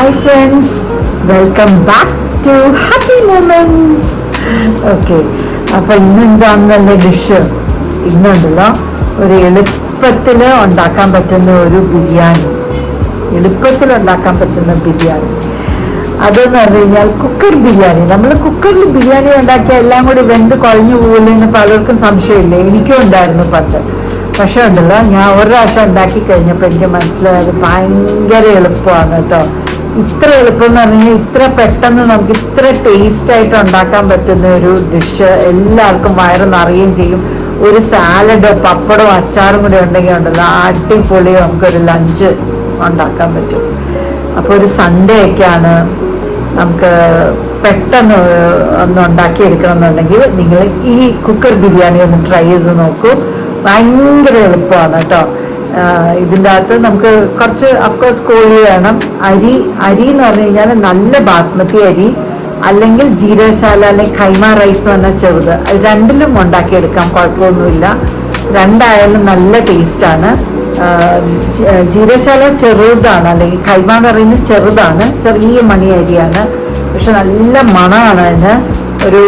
Hi friends welcome back to happy moments okay അപ്പൊ ഇന്ന് എന്താണെന്നല്ലേ ഡിഷ് ഇന്നുണ്ടല്ലോ ഒരു എളുപ്പത്തിൽ ഉണ്ടാക്കാൻ പറ്റുന്ന ഒരു ബിരിയാണി. എളുപ്പത്തിൽ ഉണ്ടാക്കാൻ പറ്റുന്ന ബിരിയാണി. അതെന്ന് പറഞ്ഞു കഴിഞ്ഞാൽ കുക്കർ ബിരിയാണി. നമ്മൾ കുക്കറിൽ ബിരിയാണി ഉണ്ടാക്കിയ എല്ലാം കൂടി വെന്ത് കുഴഞ്ഞു പോകില്ല എന്ന് പലർക്കും സംശയമില്ല? എനിക്കും ഉണ്ടായിരുന്നു പണ്ട്. പക്ഷേ ഉണ്ടല്ലോ ഞാൻ ഒരു പ്രാവശ്യം ഉണ്ടാക്കി കഴിഞ്ഞപ്പോൾ എനിക്ക് മനസ്സിലായത് ഭയങ്കര എളുപ്പമാണ് കേട്ടോ. ഇത്ര എളുപ്പം എന്ന് പറഞ്ഞാൽ ഇത്ര പെട്ടെന്ന് നമുക്ക് ഇത്ര ടേസ്റ്റ് ആയിട്ട് ഉണ്ടാക്കാൻ പറ്റുന്ന ഒരു ഡിഷ് എല്ലാവർക്കും വയറ് നിറയുകയും ചെയ്യും. ഒരു സാലഡോ പപ്പടോ അച്ചാറും കൂടി ഉണ്ടെങ്കിൽ ഉണ്ടല്ലോ അടിപൊളി നമുക്കൊരു ലഞ്ച് ഉണ്ടാക്കാൻ പറ്റും. അപ്പോൾ ഒരു സൺഡേ ഒക്കെയാണ് നമുക്ക് പെട്ടെന്ന് ഒന്ന് ഉണ്ടാക്കിയെടുക്കണം എന്നുണ്ടെങ്കിൽ നിങ്ങൾ ഈ കുക്കർ ബിരിയാണി ഒന്ന് ട്രൈ ചെയ്ത് നോക്കൂ. ഭയങ്കര എളുപ്പമാണ് കേട്ടോ. ഇതിന്റെ അകത്ത് നമുക്ക് കുറച്ച് അഫ്കോഴ്സ് കോഴി വേണം. അരി അരി എന്ന് പറഞ്ഞു കഴിഞ്ഞാൽ നല്ല ബാസ്മതി അരി അല്ലെങ്കിൽ ജീരകശാല അല്ലെങ്കിൽ കൈമ റൈസ് എന്ന് പറഞ്ഞാൽ ചെറുത്. അത് രണ്ടിലും ഉണ്ടാക്കിയെടുക്കാം കുഴപ്പമൊന്നുമില്ല. രണ്ടായാലും നല്ല ടേസ്റ്റാണ് ജീരശാല ചെറുതാണ് അല്ലെങ്കിൽ കൈമ എന്ന് പറയുന്നത് ചെറുതാണ്. ചെറിയ മണി അരിയാണ്. പക്ഷെ നല്ല മണമാണ് അതിന്. ഒരു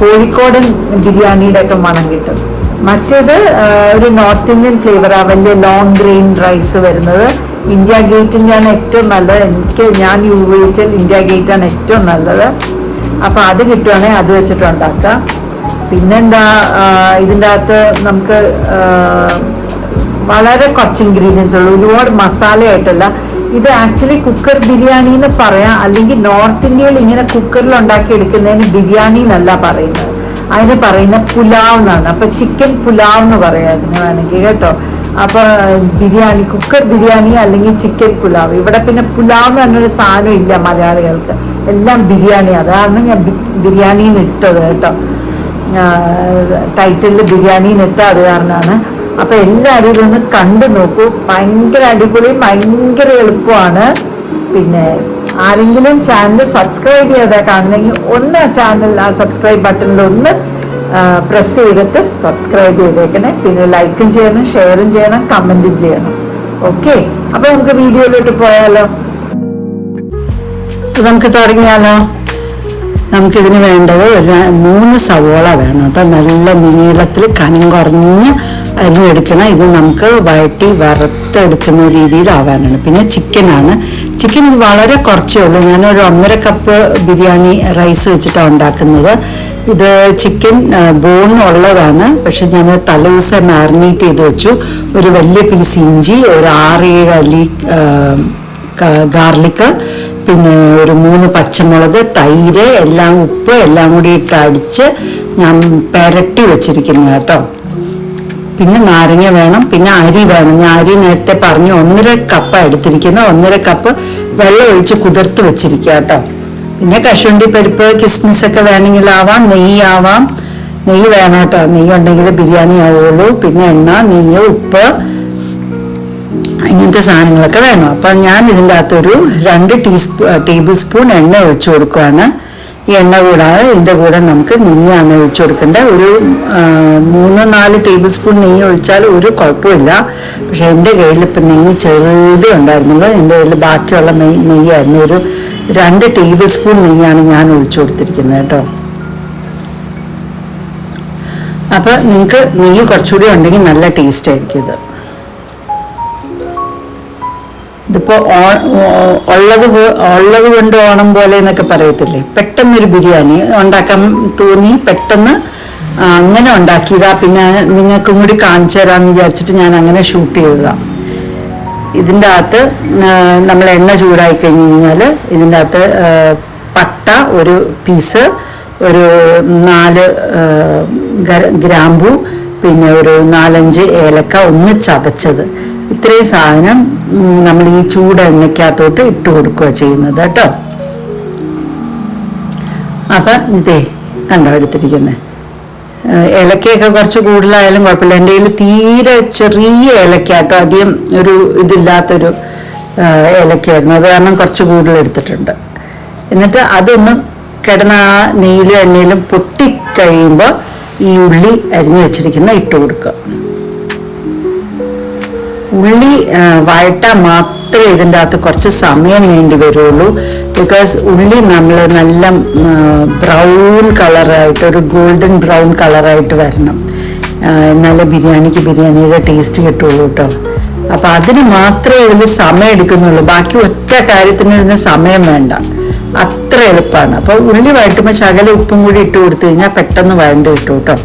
കോഴിക്കോടൻ ബിരിയാണിയുടെ ഒക്കെ മണം കിട്ടും. മറ്റേത് ഒരു നോർത്ത് ഇന്ത്യൻ ഫ്ലേവറാ വലിയ ലോങ് ഗ്രെയിൻ റൈസ് വരുന്നത്. ഇന്ത്യ ഗേറ്റിന്റെ ആണ് ഏറ്റവും നല്ലത്. എനിക്ക് ഞാൻ ഉപയോഗിച്ചാൽ ഇന്ത്യ ഗേറ്റ് ആണ് ഏറ്റവും നല്ലത്. അപ്പോൾ അത് കിട്ടുവാണെങ്കിൽ അത് വെച്ചിട്ട് ഉണ്ടാക്കാം. പിന്നെന്താ ഇതിന്റെ അകത്ത് നമുക്ക് വളരെ കുറച്ച് ഇൻഗ്രീഡിയൻസ് ഉള്ളൂ. ഒരുപാട് മസാലയായിട്ടല്ല. ഇത് ആക്ച്വലി കുക്കർ ബിരിയാണി എന്ന് പറയാം. അല്ലെങ്കിൽ നോർത്ത് ഇന്ത്യയിൽ ഇങ്ങനെ കുക്കറിൽ ഉണ്ടാക്കി എടുക്കുന്നതിന് ബിരിയാണി എന്നല്ല പറയുന്നത്. അതിന് പറയുന്ന പുലാവ് എന്നാണ്. അപ്പൊ ചിക്കൻ പുലാവ് എന്ന് പറയാം അതിന് വേണമെങ്കിൽ കേട്ടോ. അപ്പൊ ബിരിയാണി കുക്കർ ബിരിയാണി അല്ലെങ്കിൽ ചിക്കൻ പുലാവ്. ഇവിടെ പിന്നെ പുലാവ് എന്ന് പറഞ്ഞൊരു സാധനം ഇല്ല മലയാളികൾക്ക്. എല്ലാം ബിരിയാണി അതാണ് ഞാൻ ബിരിയാണി ഇട്ടത് കേട്ടോ. ടൈറ്റിലിൽ ബിരിയാണി ഇട്ട അത് കാരണമാണ്. അപ്പൊ എല്ലാവരും ഇതൊന്ന് കണ്ടു നോക്കൂ. ഭയങ്കര അടിപൊളി ഭയങ്കര എളുപ്പമാണ്. പിന്നെ ആരെങ്കിലും ചാനൽ സബ്സ്ക്രൈബ് ചെയ്യാതെ കാണുന്നെങ്കിൽ ഒന്ന് ചാനൽ ആ സബ്സ്ക്രൈബ് ബട്ടണിൽ ഒന്ന് പ്രസ് ചെയ്തിട്ട് സബ്സ്ക്രൈബ് ചെയ്തേക്കണേ. പിന്നെ ലൈക്കും ചെയ്യണം ഷെയറും ചെയ്യണം കമന്റും ചെയ്യണം. ഓക്കെ അപ്പൊ നമുക്ക് വീഡിയോയിലോട്ട് പോയാലോ? നമുക്ക് തുടങ്ങിയാലോ? നമുക്കിതിന് വേണ്ടത് ഒരു മൂന്ന് സവോള വേണം കേട്ടോ. നല്ല നീളത്തിൽ കനം കുറഞ്ഞ് അരിഞ്ഞെടുക്കണം. ഇത് നമുക്ക് വഴട്ടി വറുത്തെടുക്കുന്ന രീതിയിലാവാനാണ്. പിന്നെ ചിക്കനാണ് ചിക്കൻ ഇത് വളരെ കുറച്ചേ ഉള്ളൂ. ഞാനൊരു ഒന്നര കപ്പ് ബിരിയാണി റൈസ് വെച്ചിട്ടാണ് ഉണ്ടാക്കുന്നത്. ഇത് ചിക്കൻ ബോൺ ഉള്ളതാണ്. പക്ഷെ ഞാൻ തലേദിവസം മാറിനേറ്റ് ചെയ്ത് വെച്ചു. ഒരു വലിയ പീസ് ഇഞ്ചി ഒരു ആറേഴ് അല്ലി ഗാർലിക്ക് പിന്നെ ഒരു മൂന്ന് പച്ചമുളക് തൈര് എല്ലാം ഉപ്പ് എല്ലാം കൂടി ഇട്ട് അടിച്ച് ഞാൻ പെരട്ടി വെച്ചിരിക്കുന്നത് കേട്ടോ. പിന്നെ നാരങ്ങ വേണം പിന്നെ അരി വേണം. ഞാൻ അരി നേരത്തെ പറഞ്ഞു ഒന്നര കപ്പ് എടുത്തിരിക്കുന്നത്. ഒന്നര കപ്പ് വെള്ളം ഒഴിച്ച് കുതിർത്ത് വെച്ചിരിക്കുക കേട്ടോ. പിന്നെ കശുവണ്ടി പരിപ്പ് കിസ്മിസ് ഒക്കെ വേണമെങ്കിൽ ആവാം നെയ്യ് ആവാം. നെയ്യ് വേണം കേട്ടോ. നെയ്യ് ഉണ്ടെങ്കിൽ ബിരിയാണി ആവുള്ളൂ. പിന്നെ എണ്ണ നെയ്യ് ഉപ്പ് ഇങ്ങനത്തെ സാധനങ്ങളൊക്കെ വേണം. അപ്പം ഞാൻ ഇതിന്റെ അകത്തൊരു രണ്ട് ടീസ്പൂ ടേബിൾ സ്പൂൺ എണ്ണ ഒഴിച്ചു കൊടുക്കുകയാണ് ഈ എണ്ണ കൂടാതെ ഇതിന്റെ കൂടെ നമുക്ക് നെയ്യാണ് ഒഴിച്ചു കൊടുക്കേണ്ടത്. ഒരു മൂന്ന് നാല് ടേബിൾ സ്പൂൺ നെയ്യ് ഒഴിച്ചാൽ ഒരു കുഴപ്പമില്ല. പക്ഷേ എന്റെ കയ്യിൽ ഇപ്പം നെയ്യ് ചെറുതേ ഉണ്ടായിരുന്നുള്ളൂ. എന്റെ കയ്യിൽ ബാക്കിയുള്ള നെയ് നെയ്യായിരുന്നു. ഒരു രണ്ട് ടേബിൾ സ്പൂൺ നെയ്യാണ് ഞാൻ ഒഴിച്ചു കൊടുത്തിരിക്കുന്നത് കേട്ടോ. അപ്പോൾ നിങ്ങൾക്ക് നെയ്യ് കുറച്ചുകൂടി ഉണ്ടെങ്കിൽ നല്ല ടേസ്റ്റ് ആയിരിക്കും ഇത്. ഇതിപ്പോ ഉള്ളത് ഉള്ളത് കൊണ്ട് ഓണം പോലെ എന്നൊക്കെ പറയത്തില്ലേ? പെട്ടെന്നൊരു ബിരിയാണി ഉണ്ടാക്കാൻ തോന്നി പെട്ടെന്ന് അങ്ങനെ ഉണ്ടാക്കിയതാ. പിന്നെ നിങ്ങൾക്കും കൂടി കാണിച്ചു തരാമെന്ന് വിചാരിച്ചിട്ട് ഞാൻ അങ്ങനെ ഷൂട്ട് ചെയ്തതാ. ഇതിന്റെ അകത്ത് നമ്മൾ എണ്ണ ചൂടായി കഴിഞ്ഞ് കഴിഞ്ഞാൽ ഇതിന്റെ അകത്ത് പട്ട ഒരു പീസ് ഒരു നാല് ഗ്രാമ്പു പിന്നെ ഒരു നാലഞ്ച് ഏലക്ക ഒന്ന് ചതച്ചത്. ഇത്രയും സാധനം നമ്മൾ ഈ ചൂട് എണ്ണയ്ക്കകത്തോട്ട് ഇട്ട് കൊടുക്കുക ചെയ്യുന്നത് കേട്ടോ. അപ്പം ഇതേ കണ്ടോ എടുത്തിരിക്കുന്നത് ഏലക്കയൊക്കെ കുറച്ച് കൂടുതലായാലും കുഴപ്പമില്ല. എന്റെ കയ്യിൽ തീരെ ചെറിയ ഏലക്ക കേട്ടോ. അധികം ഒരു ഇതില്ലാത്തൊരു ഏലക്കയായിരുന്നു. അത് കാരണം കുറച്ച് കൂടുതൽ എടുത്തിട്ടുണ്ട്. എന്നിട്ട് അതൊന്നും കിടന്ന നെയ്യിലും എണ്ണയിലും പൊട്ടിക്കഴിയുമ്പോൾ ഈ ഉള്ളി അരിഞ്ഞു വെച്ചിരിക്കുന്ന ഇട്ട് കൊടുക്കുക. ഉള്ളി വഴട്ടാൻ മാത്രമേ ഇതിന്റെ അകത്ത് കുറച്ച് സമയം വേണ്ടി വരുള്ളൂ. ബിക്കോസ് ഉള്ളി നമ്മൾ നല്ല ബ്രൗൺ കളറായിട്ട് ഒരു ഗോൾഡൻ ബ്രൗൺ കളറായിട്ട് വരണം. എന്നാലേ ബിരിയാണിക്ക് ബിരിയാണിയുടെ ടേസ്റ്റ് കിട്ടുള്ളൂ കേട്ടോ. അപ്പം അതിന് മാത്രമേ ഇതിൽ സമയം എടുക്കുന്നുള്ളൂ. ബാക്കി ഒറ്റ കാര്യത്തിന് ഇതിന് സമയം വേണ്ട. അത്ര എളുപ്പമാണ് അപ്പോൾ ഉള്ളി വഴറ്റുമ്പോൾ ശകല ഉപ്പും കൂടി ഇട്ട് കൊടുത്തു കഴിഞ്ഞാൽ പെട്ടെന്ന് വഴണ്ട് കിട്ടും കേട്ടോ.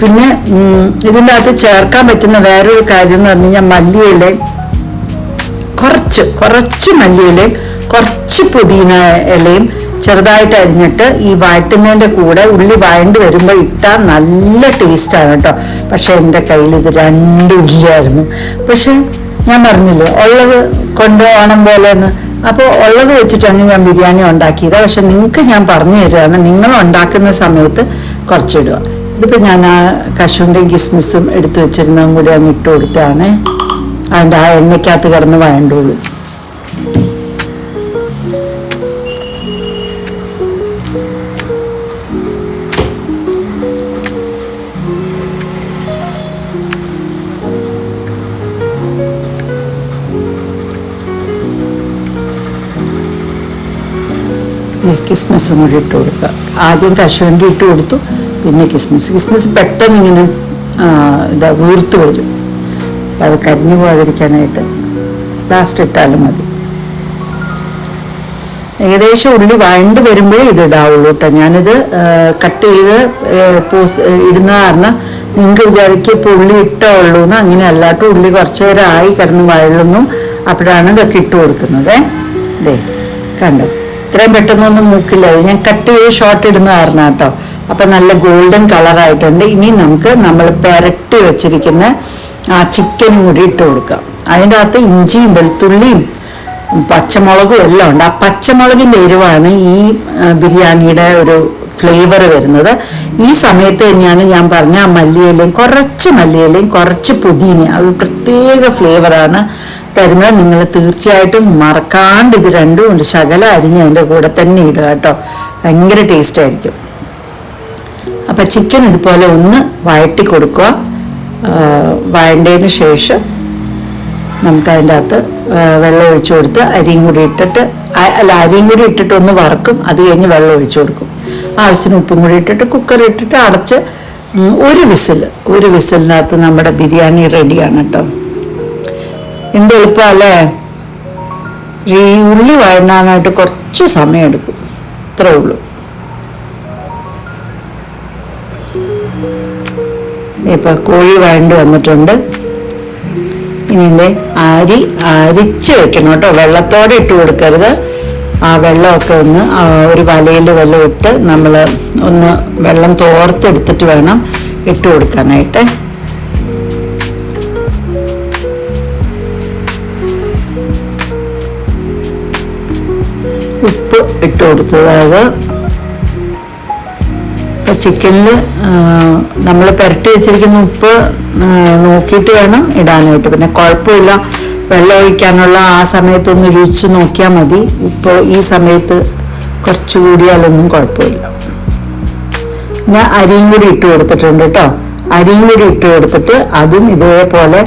പിന്നെ ഇതിന്റെ അകത്ത് ചേർക്കാൻ പറ്റുന്ന വേറൊരു കാര്യം എന്ന് പറഞ്ഞു കഴിഞ്ഞാൽ കുറച്ച് കുറച്ച് മല്ലിയിലയും കുറച്ച് പുതിന ഇലയും ചെറുതായിട്ട് അരിഞ്ഞിട്ട് ഈ വഴറ്റുന്നതിന്റെ കൂടെ ഉള്ളി വഴണ്ട് വരുമ്പോൾ ഇട്ടാൽ നല്ല ടേസ്റ്റാണ് കേട്ടോ. പക്ഷേ എന്റെ കയ്യിൽ ഇത് രണ്ടും ഇല്ലായിരുന്നു. പക്ഷെ ഞാൻ പറഞ്ഞില്ലേ ഉള്ളത് കൊണ്ടുപോകണം പോലെ എന്ന്. അപ്പോൾ ഉള്ളത് വെച്ചിട്ടാണ് ഞാൻ ബിരിയാണി ഉണ്ടാക്കിയത്. പക്ഷെ നിങ്ങൾക്ക് ഞാൻ പറഞ്ഞു തരികയാണ് നിങ്ങൾ ഉണ്ടാക്കുന്ന സമയത്ത് കുറച്ചിടുക. ഇതിപ്പോൾ ഞാൻ ആ കശുവിന്റെയും കിസ്മിസും എടുത്തു വെച്ചിരുന്നതും കൂടി അങ്ങ് ഇട്ട് കൊടുത്താണ് അതിന്റെ ആ എണ്ണയ്ക്കകത്ത് കിടന്ന് വേണ്ടുള്ളൂ കിസ്മിസും കൂടി ഇട്ട് കൊടുക്കുക. ആദ്യം കശുവണ്ടി ഇട്ട് കൊടുത്തു. പിന്നെ കിസ്മിസ് കിസ്മിസ് പെട്ടെന്ന് ഇങ്ങനെ ഇതാ വീർത്ത് വരും. അപ്പം അത് കരിഞ്ഞു പോകാതിരിക്കാനായിട്ട് ലാസ്റ്റ് ഇട്ടാലും മതി. ഏകദേശം ഉള്ളി വഴണ്ട് വരുമ്പോഴേ ഇത് ഇടാവുള്ളൂ കേട്ടോ. ഞാനിത് കട്ട് ചെയ്ത് പോസ് ഇടുന്ന കാരണം നിങ്ങൾക്ക് വിചാരിക്കും ഇപ്പോൾ ഉള്ളി ഇട്ടേ ഉള്ളൂ എന്ന്. അങ്ങനെ അല്ലാട്ടും ഉള്ളി കുറച്ച് നേരം ആയി കിടന്ന് വഴളുന്നു അപ്പോഴാണ് ഇതൊക്കെ ഇട്ട് കൊടുക്കുന്നത്. ഇതേ കണ്ടോ? ഇത്രയും പെട്ടെന്നൊന്നും മൂക്കില്ല. ഞാൻ കട്ട് ചെയ്ത് ഷോർട്ട് ഇടുന്ന കാരണം കേട്ടോ അപ്പം നല്ല ഗോൾഡൻ കളറായിട്ടുണ്ട് ഇനി നമുക്ക് നമ്മൾ പെരട്ടി വെച്ചിരിക്കുന്ന ആ ചിക്കനും കൂടി ഇട്ട് കൊടുക്കാം. അതിന്റെ അകത്ത് ഇഞ്ചിയും വെളുത്തുള്ളിയും പച്ചമുളകും എല്ലാം ഉണ്ട്. ആ പച്ചമുളകിന്റെ എരിവാണ് ഈ ബിരിയാണിയുടെ ഒരു ഫ്ലേവർ വരുന്നത്. ഈ സമയത്ത് തന്നെയാണ് ഞാൻ പറഞ്ഞ ആ മല്ലിയിലയും കുറച്ച് മല്ലിയിലയും കുറച്ച് പുതിന അത് പ്രത്യേക ഫ്ലേവറാണ് തരുന്നത്. നിങ്ങൾ തീർച്ചയായിട്ടും മറക്കാണ്ട് ഇത് രണ്ടും ഉണ്ട് ശകല അരിഞ്ഞ് അതിന്റെ കൂടെ തന്നെ ഇടുക കേട്ടോ. ഭയങ്കര ടേസ്റ്റ് ആയിരിക്കും. അപ്പം ചിക്കൻ ഇതുപോലെ ഒന്ന് വഴട്ടി കൊടുക്കുക. വഴണ്ടതിന് ശേഷം നമുക്ക് അതിന്റെ അകത്ത് വെള്ളം ഒഴിച്ചു കൊടുത്ത് അരിയും കൂടി ഇട്ടിട്ട് അല്ല അരിയും കൂടി ഇട്ടിട്ട് ഒന്ന് വറക്കും. അത് കഴിഞ്ഞ് വെള്ളം ഒഴിച്ചു കൊടുക്കും. ആവശ്യത്തിന് ഉപ്പും കൂടി ഇട്ടിട്ട് കുക്കർ ഇട്ടിട്ട് അടച്ച് ഒരു വിസിൽ ഒരു വിസിലിനകത്ത് നമ്മുടെ ബിരിയാണി റെഡിയാണ് കേട്ടോ എന്ത് എളുപ്പമല്ലേ ഈ ഉള്ളി വഴങ്ങാനായിട്ട് കുറച്ച് സമയം എടുക്കും. ഇത്രേ ഉള്ളൂ. ഇപ്പൊ കോഴി വഴണ്ട് വന്നിട്ടുണ്ട്. ഇനി എന്തേ അരി അരിച്ച് വെക്കണം കേട്ടോ വെള്ളത്തോടെ ഇട്ട് കൊടുക്കരുത്. ആ വെള്ളമൊക്കെ ഒന്ന് ഒരു വലയിൽ വെള്ളം ഇട്ട് നമ്മൾ ഒന്ന് വെള്ളം തോർത്തെടുത്തിട്ട് വേണം ഇട്ട് കൊടുക്കാനായിട്ട്. ഉപ്പ് ഇട്ട് കൊടുത്തത് അതായത് ഇപ്പം ചിക്കനിൽ നമ്മൾ പുരട്ടി വെച്ചിരിക്കുന്ന ഉപ്പ് നോക്കിയിട്ട് വേണം ഇടാനായിട്ട്. പിന്നെ കുഴപ്പമില്ല. വെള്ളം ഒഴിക്കാനുള്ള ആ സമയത്തൊന്ന് രുചിച്ച് നോക്കിയാൽ മതി. ഇപ്പോൾ ഈ സമയത്ത് കുറച്ച് കൂടിയാലൊന്നും കുഴപ്പമില്ല. ഞാൻ അരിയും കൂടി ഇട്ട് കൊടുത്തിട്ടുണ്ട് കേട്ടോ. അരിയും കൂടി ഇട്ട് കൊടുത്തിട്ട് അതും ഇതേപോലെ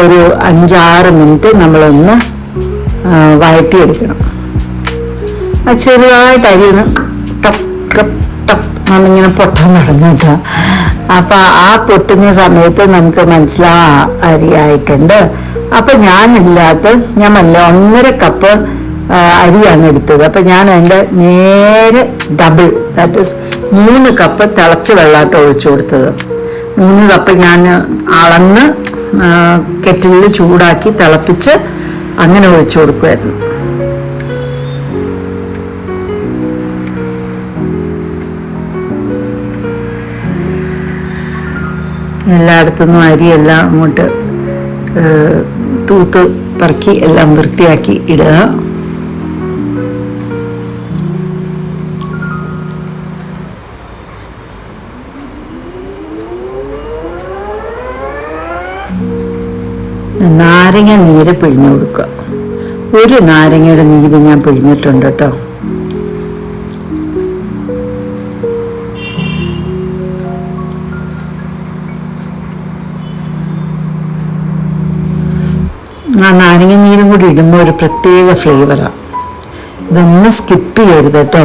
ഒരു അഞ്ചാറ് മിനിറ്റ് നമ്മളൊന്ന് വഴറ്റിയെടുക്കണം. അത് ചെറുതായിട്ട് അരി ഒന്ന് ടപ്പ് ടപ്പ് ടപ്പ് നമ്മിങ്ങനെ പൊട്ടാൻ തുടങ്ങി കേട്ടോ. അപ്പം ആ പൊട്ടുന്ന സമയത്ത് നമുക്ക് മനസ്സിലാ അരിയായിട്ടുണ്ട് അപ്പൊ ഞാനില്ലാത്ത ഞാൻ പറഞ്ഞില്ല ഒന്നര കപ്പ് അരിയാണ് എടുത്തത്. അപ്പൊ ഞാൻ അതിന്റെ നേരെ ഡബിൾ ദാറ്റ് ഇസ് മൂന്ന് കപ്പ് തിളച്ച വെള്ളമായിട്ട് ഒഴിച്ചു കൊടുത്തത്. മൂന്ന് കപ്പ് ഞാൻ അളന്ന് കെറ്റിലിൽ ചൂടാക്കി തിളപ്പിച്ച് അങ്ങനെ ഒഴിച്ചു കൊടുക്കുമായിരുന്നു എല്ലായിടത്തുനിന്നും അരിയെല്ലാം അങ്ങോട്ട് തൂത്ത് പറക്കി എല്ലാം വൃത്തിയാക്കി ഇടുക. നാരങ്ങ നീര് പിഴിഞ്ഞു കൊടുക്കുക. ഒരു നാരങ്ങയുടെ നീര് ഞാൻ പിഴിഞ്ഞിട്ടുണ്ട് കേട്ടോ. ആ നാരങ്ങ നീരും കൂടി ഇടുമ്പോൾ ഒരു പ്രത്യേക ഫ്ലേവറാണ് ഇതൊന്നും സ്കിപ്പ് ചെയ്യരുത് കേട്ടോ.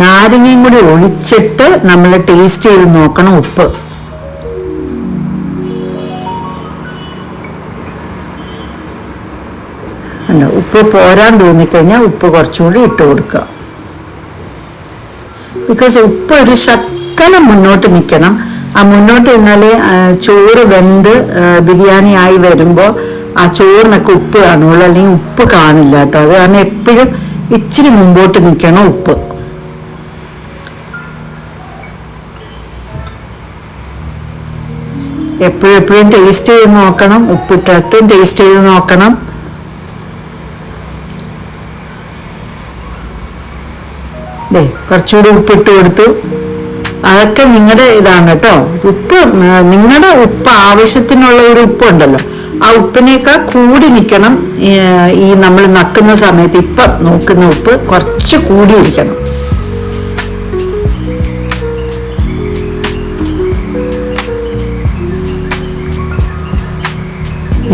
നാരങ്ങയും കൂടി ഒഴിച്ചിട്ട് നമ്മൾ ടേസ്റ്റ് ചെയ്ത് നോക്കണം ഉപ്പ്. ഉപ്പ് പോരാൻ തോന്നിക്കഴിഞ്ഞാൽ ഉപ്പ് കുറച്ചുകൂടി ഇട്ട് കൊടുക്കുക. ബിക്കോസ് ഉപ്പ് ഒരു ശക്തനം മുന്നോട്ട് നിൽക്കണം മുന്നോട്ട് ഇന്നലെ ചോറ് വെന്ത് ബിരിയാണി ആയി വരുമ്പോൾ ആ ചോറിനൊക്കെ ഉപ്പ് കാണുള്ളൂ. അല്ലെങ്കിൽ ഉപ്പ് കാണില്ല കേട്ടോ. അത് കാരണം എപ്പോഴും ഇച്ചിരി മുമ്പോട്ട് നിൽക്കണം ഉപ്പ്. എപ്പോഴും എപ്പോഴും ടേസ്റ്റ് ചെയ്ത് നോക്കണം. ഉപ്പിട്ടിട്ടും ടേസ്റ്റ് ചെയ്ത് നോക്കണം. ദേ കുറച്ചുകൂടി ഉപ്പിട്ട് കൊടുത്തു. അതൊക്കെ നിങ്ങളുടെ ഇതാണ് കേട്ടോ. ഉപ്പ് നിങ്ങളുടെ ഉപ്പ് ആവശ്യത്തിനുള്ള ഒരു ഉപ്പ് ഉണ്ടല്ലോ ആ ഉപ്പിനേക്കാൾ കൂടി നിൽക്കണം ഈ നമ്മൾ നക്കുന്ന സമയത്ത് ഇപ്പം നോക്കുന്ന ഉപ്പ് കുറച്ച് കൂടിയിരിക്കണം.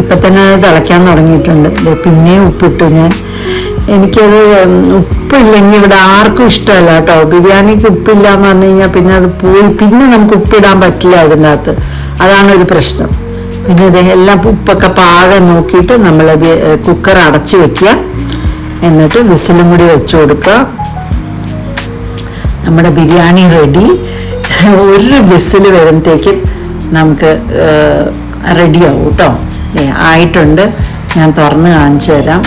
ഇപ്പൊ തന്നെ തിളയ്ക്കാൻ തുടങ്ങിയിട്ടുണ്ട്. പിന്നെയും ഉപ്പിട്ടു ഞാൻ. എനിക്കത് ഉപ്പില്ലെങ്കിൽ ഇവിടെ ആർക്കും ഇഷ്ടമല്ല കേട്ടോ. ബിരിയാണിക്ക് ഉപ്പില്ല എന്ന് പറഞ്ഞു കഴിഞ്ഞാൽ പിന്നെ അത് പോയി പിന്നെ നമുക്ക് ഉപ്പിടാൻ പറ്റില്ല അതിന്റെ അകത്ത് അതാണ് ഒരു പ്രശ്നം. പിന്നെ ഇത് എല്ലാം ഉപ്പൊക്കെ പാകം നോക്കിയിട്ട് നമ്മൾ കുക്കർ അടച്ച് വെക്കുക. എന്നിട്ട് വിസിലും കൂടി വെച്ച് കൊടുക്കുക. നമ്മുടെ ബിരിയാണി റെഡി ഒരു വിസിൽ വരുമ്പോഴത്തേക്കും നമുക്ക് റെഡിയാവും കേട്ടോ. ആയിട്ടുണ്ട്. ഞാൻ തുറന്ന് കാണിച്ചു തരാം.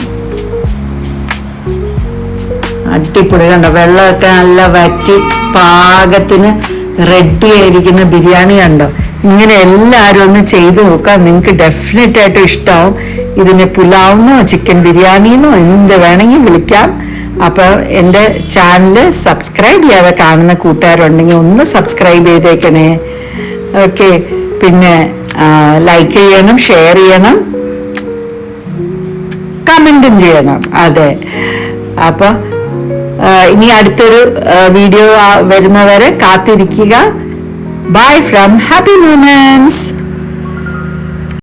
അടിപൊളി കണ്ട? വെള്ളമൊക്കെ നല്ല വറ്റി പാകത്തിന് റെഡി ആയിരിക്കുന്ന ബിരിയാണി കണ്ടോ? ഇങ്ങനെ എല്ലാവരും ഒന്ന് ചെയ്തു നോക്കാം നിങ്ങൾക്ക് ഡെഫിനറ്റ് ആയിട്ടും ഇഷ്ടമാവും ഇതിന് പുലാവെന്നോ ചിക്കൻ ബിരിയാണിന്നോ എന്ത് വേണമെങ്കിൽ വിളിക്കാം. അപ്പോൾ എന്റെ ചാനൽ സബ്സ്ക്രൈബ് ചെയ്യാതെ കാണുന്ന കൂട്ടുകാരുണ്ടെങ്കിൽ ഒന്ന് സബ്സ്ക്രൈബ് ചെയ്തേക്കണേ. ഓക്കെ പിന്നെ ലൈക്ക് ചെയ്യണം ഷെയർ ചെയ്യണം. കമന്റും ചെയ്യണം. അതെ. അപ്പോൾ ഇനി അടുത്തൊരു വീഡിയോ വരുന്നവരെ കാത്തിരിക്കുക. Bye from happy moments